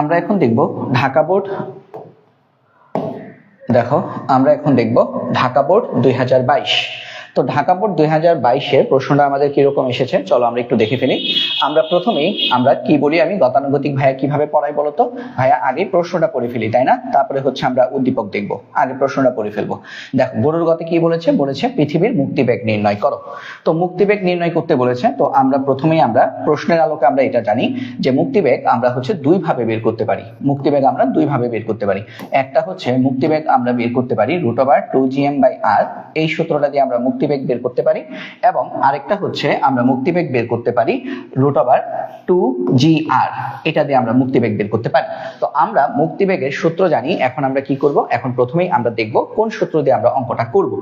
আমরা এখন দেখব ঢাকা বোর্ড। দেখো আমরা এখন দেখব ঢাকা বোর্ড দুই হাজার বাইশ। তো ঢাকা বোর্ড দুই হাজার বাইশের প্রশ্নটা আমাদের কীরকম এসেছে? চলো আমরা একটু দেখে ফেলি। আমরা প্রথমেই, আমরা কি বলি আমি? গতানুগতিক ভাইয়া কীভাবে পড়াই বলতো ভাইয়া, আগে প্রশ্নটা পড়ে ফেলি, তাই না? তারপরে হচ্ছে আমরা উদ্দীপক দেখব। আগে প্রশ্নটা পড়ে ফেলব। দেখো, গরুর গতে কি বলেছে? বলেছে পৃথিবীর মুক্তিবেগ নির্ণয় করো। তো মুক্তিবেগ নির্ণয় করতে বলেছে, তো আমরা প্রথমেই আমরা প্রশ্নের আলোকে আমরা এটা জানি যে মুক্তিবেগ আমরা হচ্ছে দুই ভাবে বের করতে পারি। মুক্তিবেগ আমরা দুই ভাবে বের করতে পারি। একটা হচ্ছে মুক্তিবেগ আমরা বের করতে পারি root over two G M by R এই সূত্রটা দিয়ে আমরা মুক্তিবেগ বের করতে পারি এবং আরেকটা হচ্ছে আমরা মুক্তিবেগ বের করতে পারি root over two G R এটা দিয়ে আমরা মুক্তিবেগ বের করতে পারি। তো আমরা মুক্তিবেগের সূত্র জানি, এখন আমরা কি করব? এখন প্রথমেই আমরা দেখব কোন সূত্র দিয়ে আমরা অঙ্কটা করব।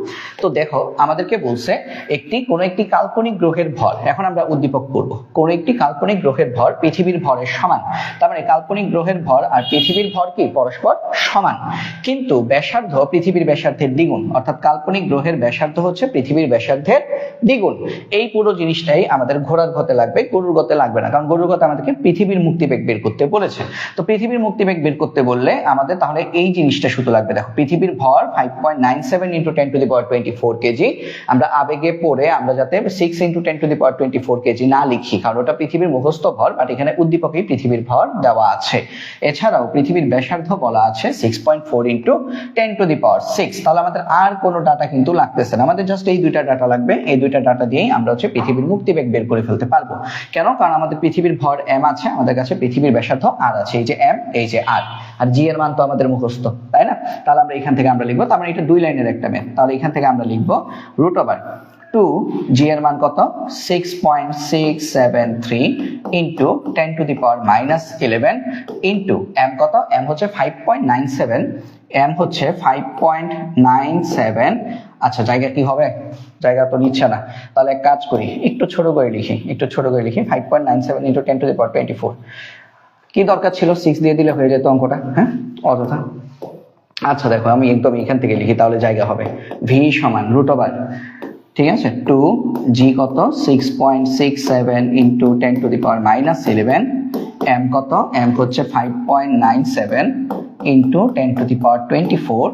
তো দেখো, আমাদেরকে বলছে একটি, কোন একটি কাল্পনিক গ্রহের ভর, এখন আমরা উদ্দীপক করব। কোন একটি কাল্পনিক গ্রহের ভর পৃথিবীর ভরের সমান। তার মানে কাল্পনিক গ্রহের ভর আর পৃথিবীর ভর কি? পরস্পর সমান। কিন্তু ব্যাসার্ধ পৃথিবীর ব্যাসার্ধের দ্বিগুণ, অর্থাৎ কাল্পনিক গ্রহের ব্যাসার্ধ হচ্ছে পৃথিবীর ব্যাসার্ধের দ্বিগুণ। এই পুরো জিনিসটাই আমাদের ঘোড়ার গতে লাগবে, গরুর গতে লাগবে না। কারণ গরুর গতে আমাদেরকে পৃথিবীর মুক্তিবেগ বের করতে বলেছে। তো পৃথিবীর মুক্তিবেগ বের করতে বললে আমাদের তাহলে এই জিনিসটা শুধু লাগবে। দেখো, পৃথিবীর ভর five point nine seven into ten to the power twenty four KG আমরা আবেগে পড়ে আমরা যাতে six into ten to the power twenty four KG না লিখি, কারণ ওটা পৃথিবীর মুখস্থ ভর বাট এখানে উদ্দীপকেই পৃথিবীর ভর দেওয়া আছে। এছাড়াও পৃথিবীর ব্যাসার্ধ বলা আছে six point four into ten to the power six তাহলে আমাদের আর কোনো ডাটা কিন্তু লাগতেছে না। আমাদের জাস্ট এই দুইটা ডাটা লাগবে। এই দুইটা ডাটা দিয়েই আমরা হচ্ছে পৃথিবীর মুক্তিবেগ বের করে ফেলতে পারব। কেন? কারণ আমাদের পৃথিবীর ভর এম আছে, আমাদের কাছে পৃথিবীর ব্যাসার্ধ আর আছে, এই যে এম এই যে আর আর জি এর মান তো আমাদের মুখস্থ, তাই না? তাহলে আমরা এখান থেকে আমরা লিখব, তার মানে এটা দুই লাইনের একটা ম্যাথ তাহলে এখান থেকে আমরা লিখব রুট ওভার টু জি এর মান কত? Six point six seven three into ten to the power minus eleven into M কত? এম হচ্ছে five point nine seven M হচ্ছে ফাইভ পয়েন্ট নাইন সেভেন আচ্ছা জায়গা কি হবে? জায়গা তো নিচ্ছে না। তাহলে এক কাজ করি, একটু ছোট করে লিখি, একটু ছোট করে লিখি five point nine seven into ten to the power twenty four কি দরকার ছিল? সিক্স দিয়ে দিলে হয়ে যেত অঙ্কটা হ্যাঁ? অযথা। আচ্ছা দেখো, আমি একদম এখান থেকে লিখি, তাহলে জায়গা হবে। ভি সমান রুট ওভার ঠিক আছে? টু জি কত? Six point six seven into ten to the power minus eleven M কত? এম হচ্ছে five point nine seven into ten to the power twenty four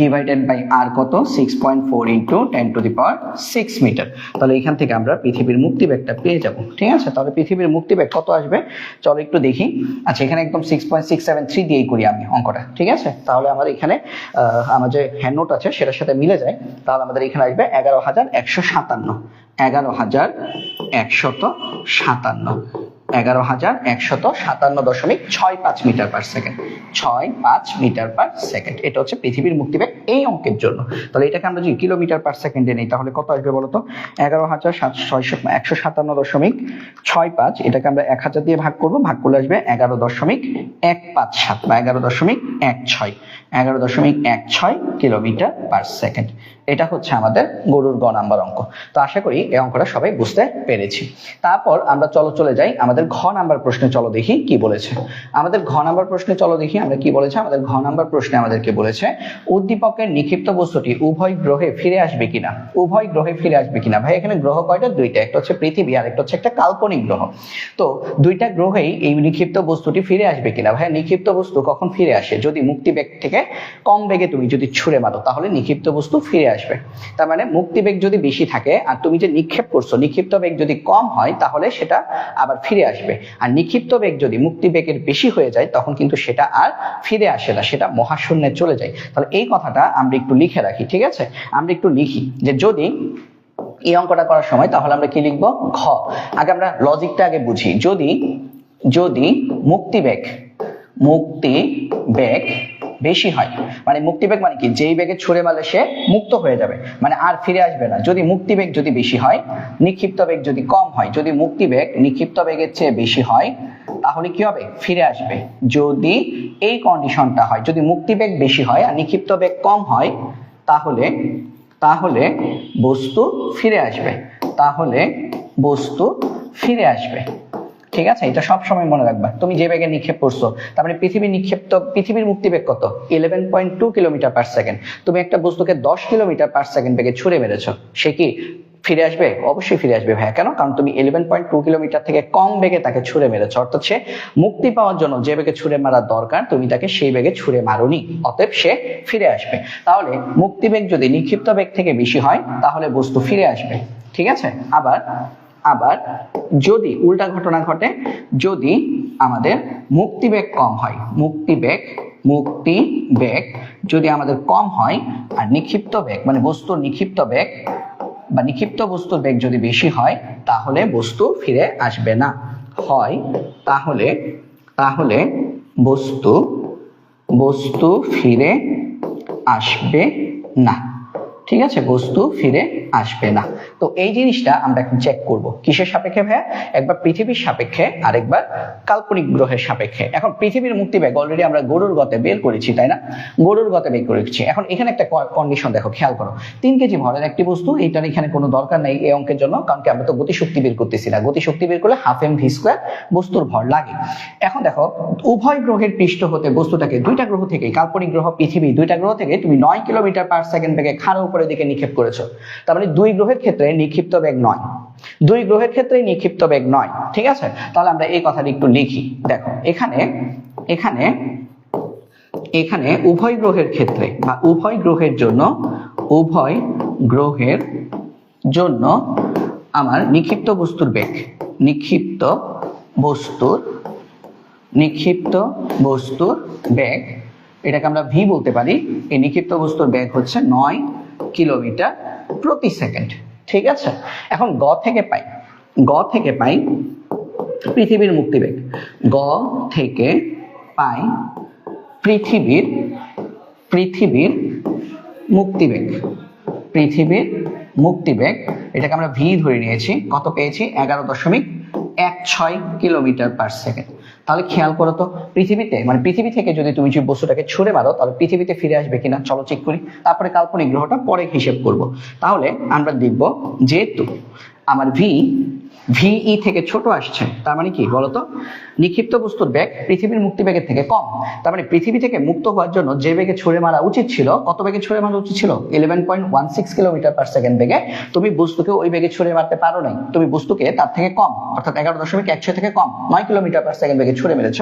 divided by R কত? Six point four into ten to the power six metre তাহলে এখান থেকে আমরা পৃথিবীর মুক্তিবেগটা পেয়ে যাব, ঠিক আছে? তাহলে পৃথিবীর মুক্তিবেগ কত আসবে? চলো একটু দেখি। আচ্ছা এখানে একদম six point six seven three দিয়েই করি আমি অঙ্কটা, ঠিক আছে? তাহলে আমাদের এখানে আমার যে হ্যান্ড নোট আছে, সেটার সাথে মিলে যায়। তাহলে আমাদের এখানে আসবে এগারো হাজার একশো সাতান্ন। এগারো হাজার একশত সাতান্ন। এগারো হাজার একশত সাতান্ন দশমিক ছয় পাঁচ মিটার পার সেকেন্ড ছয় পাঁচ মিটার পার সেকেন্ড এটা হচ্ছে পৃথিবীর মুক্তিবেগ এই অঙ্কের জন্য। তাহলে এটাকে আমরা যদি কিলোমিটার পার সেকেন্ডে তাহলে কত আসবে বলতো? এগারো হাজার সাত একশো সাতান্ন দশমিক ছয় পাঁচ। এটাকে আমরা এক হাজার দিয়ে ভাগ করব। ভাগ করলে আসবে এগারো দশমিক এক পাঁচ সাত বা এগারো দশমিক এক ছয়। এগারো দশমিক এক ছয় কিলোমিটার পার সেকেন্ড এটা হচ্ছে আমাদের গরুর গ নাম্বার অঙ্ক। তো আশা করি এই অঙ্কটা সবাই বুঝতে পেরেছি। তারপর আমরা চলো চলে যাই আমাদের ঘ নাম্বার প্রশ্নে চলো দেখি কি বলেছে। আমাদের ঘ নাম্বার প্রশ্নে চলো দেখি, আমরা কি বলেছে? আমাদের ঘ নাম্বার প্রশ্নে আমাদেরকে বলেছে, উদ্দীপকের নিক্ষিপ্ত বস্তুটি উভয় গ্রহে ফিরে আসবে কিনা? উভয় গ্রহে ফিরে আসবে কিনা? ভাই, এখানে গ্রহ কয়টা? দুইটা, একটা হচ্ছে পৃথিবী আর একটা হচ্ছে একটা কাল্পনিক গ্রহ। তো দুইটা গ্রহেই এই নিক্ষিপ্ত বস্তুটি ফিরে আসবে কিনা? ভাই, নিক্ষিপ্ত বস্তু কখন ফিরে আসে? যদি মুক্তিবেগ থেকে কম বেগে তুমি যদি ছুঁড়ে মারো, তাহলে নিক্ষিপ্ত বস্তু ফিরে আসবে। তার মানে মুক্তিবেগ যদি বেশি থাকে, আর তুমি যে নিক্ষেপ করছ, নিক্ষিপ্ত বেগ যদি কম হয়, তাহলে সেটা আবার ফিরে আর নিক্ষিপ্ত বেগ যদি মুক্তি বেগের বেশি হয়ে যায়, তখন কিন্তু সেটা আর ফিরে আসে না, সেটা মহাশূন্যে চলে যায়। তাহলে এই কথাটা আমরা একটু লিখে রাখি, ঠিক আছে? আমরা একটু লিখি যে যদি এই অঙ্কটা করার সময়, তাহলে আমরা কি লিখব? ঘ। আগে আমরা লজিকটা আগে বুঝি। যদি যদি মুক্তি বেগ মুক্তি বেগ বেশি হয়। মানে মুক্তিবেগ মানে কি? যেই বেগে ছুড়ে মারলে সে মুক্ত হয়ে যাবে। মানে আর ফিরে আসবে না। যদি মুক্তিবেগ যদি বেশি হয়, নিক্ষিপ্ত বেগ যদি কম হয়, যদি মুক্তিবেগ নিক্ষিপ্ত বেগের চেয়ে বেশি হয়, তাহলে কি হবে? ফিরে আসবে। যদি এই কন্ডিশনটা হয়, যদি মুক্তিবেগ বেশি হয় আর নিক্ষিপ্ত বেগ কম হয়, তাহলে তাহলে বস্তু ফিরে আসবে। তাহলে বস্তু ফিরে আসবে। ঠিক আছে? এটা সব সময় মনে রাখবা। তুমি যে বেগে নিক্ষেপ করছ, তার মানে পৃথিবীর নিক্ষেপ্ত পৃথিবীর মুক্তিবেগ কত? Eleven point two kilometre per second তুমি একটা বস্তুকে দশ কিলোমিটার পার সেকেন্ড বেগে ছুড়ে মেরেছো। সে কি ফিরে আসবে? অবশ্যই ফিরে আসবে ভাইয়া। কেন? কারণ তুমি ইলেভেন পয়েন্ট টু কিলোমিটার থেকে কম বেগে তাকে ছুড়ে মেরেছো। অর্থাৎ সে মুক্তি পাওয়ার জন্য যে বেগে ছুড়ে মারা দরকার, তুমি তাকে সেই বেগে ছুড়ে মারোনি। অতএব সে ফিরে আসবে। তাহলে মুক্তি বেগ যদি নিক্ষিপ্ত বেগ থেকে বেশি হয়, তাহলে বস্তু ফিরে আসবে। ঠিক আছে? আবার আবার যদি উল্টা ঘটনা ঘটে, যদি আমাদের মুক্তিবেগ কম হয়, মুক্তিবেগ মুক্তি বেগ যদি আমাদের কম হয় আর নিক্ষিপ্ত বেগ মানে বস্তুর নিক্ষিপ্ত বেগ বা নিক্ষিপ্ত বস্তুর বেগ যদি বেশি হয়, তাহলে বস্তু ফিরে আসবে না। হয়, তাহলে তাহলে বস্তু বস্তু ফিরে আসবে না। ঠিক আছে? বস্তু ফিরে আসবে না। তো এই জিনিসটা আমরা এখন চেক করব। কিসের সাপেক্ষে ভাইয়া? একবার পৃথিবীর সাপেক্ষে, আরেকবার কাল্পনিক গ্রহের সাপেক্ষে। এখন পৃথিবীর মুক্তি ব্যাগ অলরেডি আমরা গরুর গতে বের করেছি, তাই না? গরুর গতে বের করেছি। এখন এখানে একটা কন্ডিশন দেখো, খেয়াল করো। তিন কেজি ভরের একটি বস্তু, এটার এখানে কোনো দরকার নেই এই অঙ্কের জন্য, কারণ কি আমরা তো গতিশক্তি বের করতেছি না। গতিশক্তি বের করলে হাফ এম ভি স্কোয়ার বস্তুর ভর লাগে। এখন দেখো, উভয় গ্রহের পৃষ্ঠ হতে বস্তুটাকে দুইটা গ্রহ থেকে কাল্পনিক গ্রহ, পৃথিবী দুইটা গ্রহ থেকে তুমি নয় কিলোমিটার পার সেকেন্ড বেগে খাড়া উপরের দিকে নিক্ষেপ করেছ। তার মানে দুই গ্রহের ক্ষেত্রে নিক্ষিপ্ত বেগ নয়। দুই গ্রহের ক্ষেত্রে নিক্ষিপ্ত বেগ নয়, ঠিক আছে? তাহলে আমরা এই কথাটা একটু লিখি। দেখো, এখানে এখানে এখানে উভয় গ্রহের ক্ষেত্রে বা উভয় গ্রহের জন্য, উভয় গ্রহের জন্য আমার নিক্ষিপ্ত বস্তুর বেগ, নিক্ষিপ্ত বস্তুর নিক্ষিপ্ত বস্তুর বেগ, এটাকে আমরা ভি বলতে পারি। এই নিক্ষিপ্ত বস্তুর বেগ হচ্ছে নয় কিলোমিটার প্রতি সেকেন্ড। ঠিক আছে? এখন গ থেকে পাই। গ থেকে পাই পৃথিবীর মুক্তিবেগ। গ থেকে পাই পৃথিবীর পৃথিবীর মুক্তিবেগ। পৃথিবীর মুক্তিবেগ, এটাকে আমরা ভি ধরে নিয়েছি। কত পেয়েছি? এগারো দশমিক এক ছয় কিলোমিটার পার সেকেন্ড তাহলে খেয়াল করো তো, পৃথিবীতে মানে পৃথিবী থেকে যদি তুমি যে বস্তুটাকে ছুড়ে মারো, তাহলে পৃথিবীতে ফিরে আসবে কিনা? চলো চেক করি। তারপরে কাল্পনিক গ্রহটা পরে হিসেব করব। তাহলে আমরা দেখব যেহেতু আমার ভি ভিই থেকে ছোট আসছে, তার মানে কি বলতো? নিক্ষিপ্ত বস্তুর বেগ পৃথিবীর মুক্তি বেগের থেকে কম। তার মানে পৃথিবী থেকে মুক্ত হওয়ার জন্য যে বেগে ছুড়ে মারা উচিত ছিল, কত বেগে ছুড়ে মারা উচিত ছিল? Eleven point one six kilometre per second বেগে। তুমি বস্তুকে ওই বেগে ছুড়ে মারতে পারো নাই। তুমি বস্তুকে তার থেকে কম, অর্থাৎ এগারো দশমিক একশো থেকে কম, নয় কিলোমিটার পার সেকেন্ড বেগে ছুড়ে মেরেছ।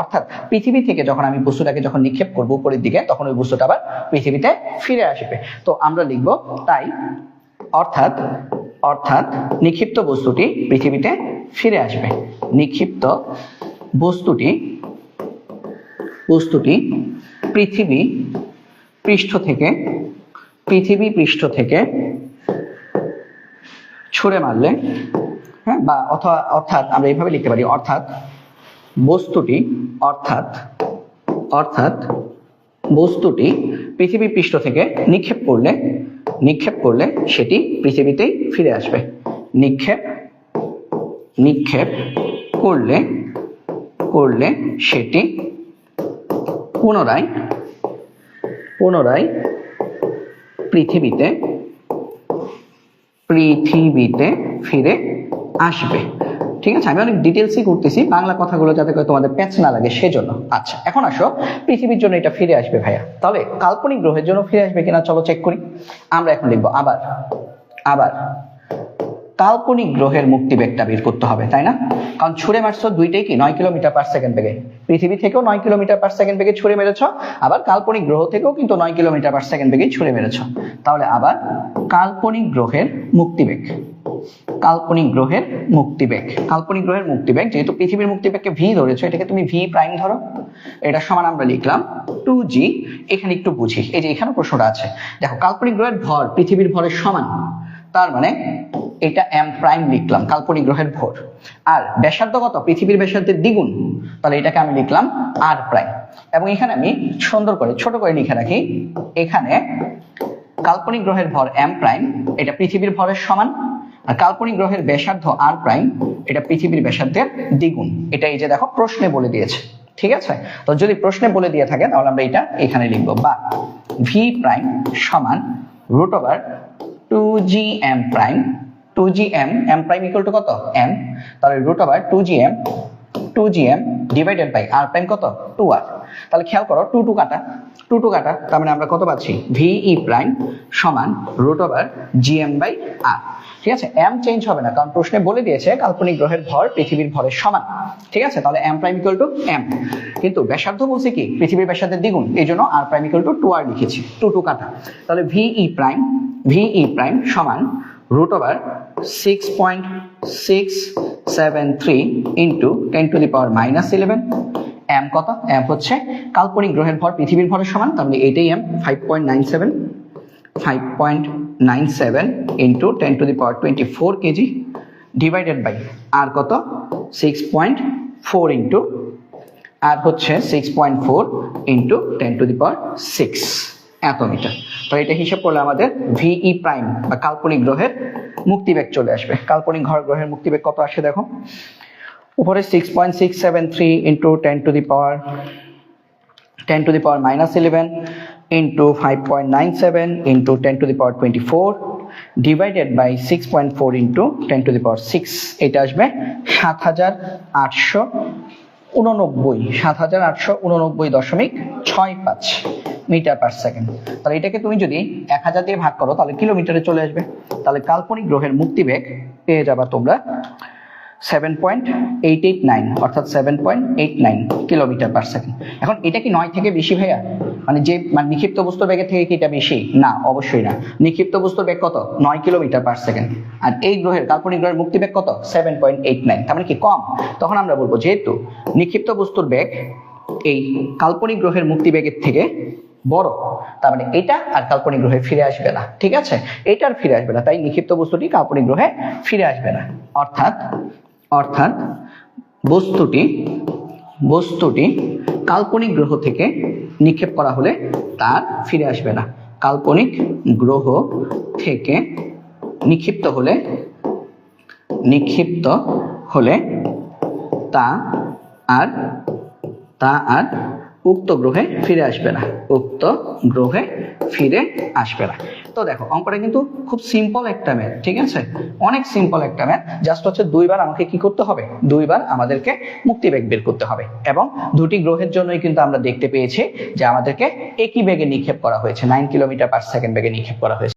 অর্থাৎ পৃথিবী থেকে যখন আমি বস্তুটাকে যখন নিক্ষেপ করব উপরের দিকে, তখন ওই বস্তুটা আবার পৃথিবীতে ফিরে আসবে। তো আমরা লিখব তাই, অর্থাৎ অর্থাৎ নিক্ষিপ্ত বস্তুটি পৃথিবীতে ফিরে আসবে। নিক্ষিপ্ত বস্তুটি বস্তুটি পৃথিবী পৃষ্ঠ থেকে, পৃথিবী পৃষ্ঠ থেকে ছুঁড়ে মারলে হ্যাঁ বা অথবা অর্থাৎ আমরা এইভাবে লিখতে পারি, অর্থাৎ বস্তুটি, অর্থাৎ অর্থাৎ বস্তুটি পৃথিবী পৃষ্ঠ থেকে নিক্ষেপ করলে নিক্ষেপ করলে সেটি পৃথিবীতেই ফিরে আসবে। নিক্ষেপ নিক্ষেপ করলে করলে সেটি পুনরায় পুনরায় পৃথিবীতে পৃথিবীতে ফিরে আসবে। ঠিক আছে, আমি অনেক ডিটেলসই করতেছি বাংলা কথাগুলো যাতে করে তোমাদের প্যাচ না লাগে, সেজন্য। আচ্ছা এখন আসো, পৃথিবীর জন্য এটা ফিরে আসবে ভাইয়া। তাহলে কাল্পনিক গ্রহের জন্য ফিরে আসবে কিনা চলো চেক করি। আমরা এখন লিখব আবার আবার। কাল্পনিক গ্রহের মুক্তি বেগটা বের করতে হবে, তাই না? কারণ ছুড়ে মারছো দুইটাই কি? নয় কিলোমিটার পার সেকেন্ড বেগে। পৃথিবী থেকেও নয় কিলোমিটার পার সেকেন্ড বেগে ছুড়ে মেরেছ, আবার কাল্পনিক গ্রহ থেকেও কিন্তু নয় কিলোমিটার পার সেকেন্ড বেগে ছুড়ে মেরেছ। তাহলে আবার কাল্পনিক গ্রহের মুক্তিবেগ কাল্পনিক গ্রহের মুক্তিবেগ। কাল্পনিক গ্রহের মুক্তিবেগ, যেহেতু পৃথিবীর মুক্তিবেগকে ভি ধরেছো, এটাকে তুমি ভি প্রাইম ধরো। এটা সমান আমরা লিখলাম টু জি এখানে একটু বুঝি, এই যে এখানে প্রশ্নটা আছে। দেখো, কাল্পনিক গ্রহের ভর পৃথিবীর ভরের সমান। তার মানে এটা এম প্রাইম লিখলাম, কাল্পনিক গ্রহের ভর। আর ব্যাসার্ধ কত? পৃথিবীর ব্যাসার্ধের দ্বিগুণ। তাহলে এটাকে আমি লিখলাম আর প্রাইম এবং এখানে আমি সুন্দর করে, ছোট করে লিখে রাখি, এখানে কাল্পনিক গ্রহের ভর এম প্রাইম এটা পৃথিবীর ভরের সমান। আর কাল্পনিক গ্রহের ব্যাসার্ধ আর প্রাইম এটা পৃথিবীর ব্যাসার্ধের দ্বিগুণ। এটা এই যে দেখো, প্রশ্নে বলে দিয়েছে। ঠিক আছে? তো যদি প্রশ্নে বলে দিয়ে থাকে, তাহলে আমরা এটা এখানে লিখব। বা ভি প্রাইম সমান root over two G M prime two G M M prime equal to কত? এম তাহলে root over two G M two G M divided by R prime কত? টু আর তাহলে খেয়াল করো টু টু কাটা two two কাটা, তার মানে আমরা কত পাচ্ছি? ভিই প্রাইম সমান root over G M by R ঠিক আছে? এম চেঞ্জ হবে না, কারণ প্রশ্নে বলে দিয়েছে কাল্পনিক গ্রহের ভর পৃথিবীর ভরের সমান। ঠিক আছে? তাহলে M prime equal to M কিন্তু ব্যাসার্ধ বলছে কি? পৃথিবীর ব্যাসার্ধের দ্বিগুণ। এই জন্য R prime equal to two R লিখেছি। টু টু কাটা। তাহলে ভিই প্রাইম ভিই প্রাইম সমান six seven three into ten to the power minus eleven M কত? এম হচ্ছে কাল্পনিক গ্রহের ভর, পৃথিবীর ভরের সমান, তার মানে এটাই M five point nine seven five point nine seven into ten to the power twenty four KG divided by R কত? Six point four into R হচ্ছে six point four into ten to the power six এত metre. তো এটা হিসাব করলে আমাদের ভিই prime বা কাল্পনিক গ্রহের মুক্তিবেগ চলে আসবে। কাল্পনিক ঘর গ্রহের মুক্তিবেগ কত আসে দেখো? উপরে six point six seven three into ten to the power ten to the power minus eleven into five point nine seven into ten to the power twenty four divided by six point four into ten to the power six এটা আসবে সাত হাজার আটশো উননব্বই, সাত হাজার আটশো উননব্বই দশমিক ছয় পাঁচ মিটার পার সেকেন্ড তাহলে এটাকে তুমি যদি এক হাজার দিয়ে ভাগ করো, তাহলে কিলোমিটারে চলে আসবে। তাহলে কাল্পনিক গ্রহের মুক্তিবেগ পেয়ে যাবা তোমরা seven point eight eight nine অর্থাৎ seven point eight nine kilometre per second এখন এটা কি নয় থেকে বেশি ভাইয়া? মানে যে মানে নিক্ষিপ্ত বস্তুর বেগের থেকে কি এটা বেশি? না, অবশ্যই না। নিক্ষিপ্ত বস্তুর বেগ কত? নয় কিলোমিটার পার সেকেন্ড আর এই গ্রহের, কাল্পনিক গ্রহের মুক্তি বেগ কত? সেভেন পয়েন্ট এইট নাইন তার মানে কি কম? তখন আমরা বলব যেহেতু নিক্ষিপ্ত বস্তুর বেগ এই কাল্পনিক গ্রহের মুক্তি বেগের থেকে বড়, তার মানে এটা আর কাল্পনিক গ্রহে ফিরে আসবে না। ঠিক আছে? এটা আর ফিরে আসবে না, তাই নিক্ষিপ্ত বস্তুটি কাল্পনিক গ্রহে ফিরে আসবে না। অর্থাৎ অর্থাৎ বস্তুটি বস্তুটি কাল্পনিক গ্রহ থেকে নিক্ষেপ করা হলে তার ফিরে আসবে না। কাল্পনিক গ্রহ থেকে নিক্ষিপ্ত হলে নিক্ষিপ্ত হলে তা আর তা আর উক্ত গ্রহে ফিরে আসবে না। উক্ত গ্রহে ফিরে আসবে না। তো দেখো, অঙ্কটা কিন্তু খুব সিম্পল একটা ম্যাথ ঠিক আছে? অনেক সিম্পল একটা ম্যাথ জাস্ট হচ্ছে দুইবার আমাকে কি করতে হবে? দুইবার আমাদেরকে মুক্তি বেগ বের করতে হবে। এবং দুটি গ্রহের জন্যই কিন্তু আমরা দেখতে পেয়েছি যে আমাদেরকে একই বেগে নিক্ষেপ করা হয়েছে নাইন কিলোমিটার পার সেকেন্ড বেগে নিক্ষেপ করা হয়েছে।